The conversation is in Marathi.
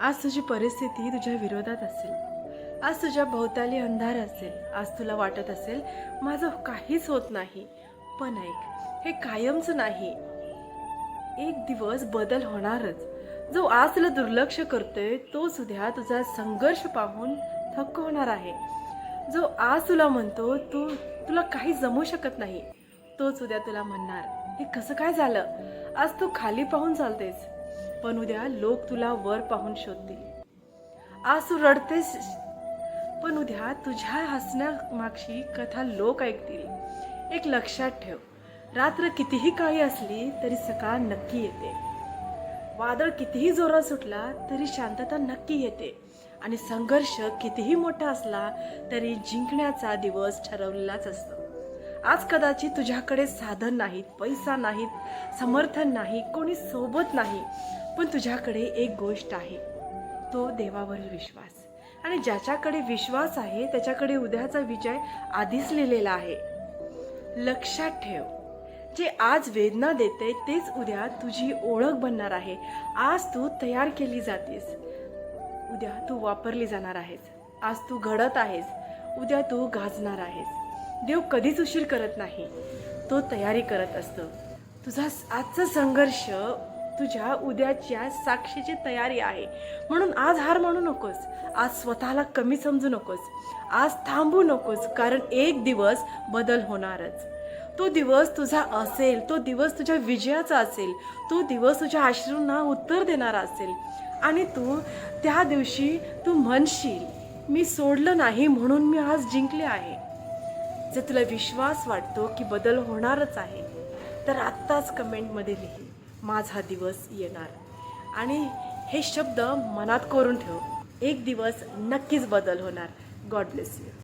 आज तुझी परिस्थिती तुझ्या विरोधात असेल. आज तुझ्या भोवताली अंधार असेल. आज तुला वाटत असेल माझं काहीच होत नाही. पण ऐक हे कायमचं नाही. एक दिवस बदल होणारच. जो आज तुला दुर्लक्ष करतोय तोच उद्या तुझा संघर्ष पाहून थक्क होणार आहे. जो आज तुला म्हणतो तू तुला काही जमू शकत नाही. तोच उद्या तुला म्हणणार हे कसं काय झालं? आज तू खाली पाहून चालतेस. पण उद्या लोक तुला वर पाहून शोधतील. आज तू रडतेस पण उद्या तुझ्या हसण्यामागची कथा लोक ऐकतील. एक लक्षात ठेव रात्र कितीही काळी असली तरी सकाळ नक्की येते. वादळ कितीही जोरात सुटला तरी शांतता नक्की येते. आणि संघर्ष कितीही मोठा असला तरी जिंकण्याचा दिवस ठरवलेलाच असतो. आज कदाचित तुझ्याकडे साधन नाहीत पैसा नाहीत समर्थन नाही कोणी सोबत नाही. पण तुझ्याकडे एक गोष्ट आहे. तो देवावरील विश्वास. आणि ज्याच्याकडे विश्वास आहे त्याच्याकडे उद्याचा विजय आधीच लिहिलेला आहे. लक्षात ठेव जे आज वेदना देते तेच उद्या तुझी ओळख बनणार आहे. आज तू तयार केली जातेस. उद्या तू वापरली जाणार आहेस. आज तू घडत आहेस. उद्या तू गाजणार आहेस. देव कधीच उशीर करत नाही. तो तयारी करत असतो. तुझा आजचा संघर्ष तुझ्या उद्याच्या साक्षीची तयारी आहे. म्हणून आज हार म्हणू नकोस. आज स्वतःला कमी समजू नकोस. आज थांबू नकोस कारण एक दिवस बदल होणारच. तो दिवस तुझा असेल तो दिवस तुझ्या विजयाचा असेल तो दिवस तुझ्या आश्रूंना उत्तर देणारा असेल. आणि तू त्या दिवशी तू म्हणशील मी सोडलं नाही म्हणून मी आज जिंकले आहे. जर तुला विश्वास वाटतो की बदल होणारच आहे तर आत्ताच कमेंटमध्ये लिही. माझा दिवस येणार. आणि हे शब्द मनात कोरून ठेव. एक दिवस नक्कीच बदल होणार. God bless you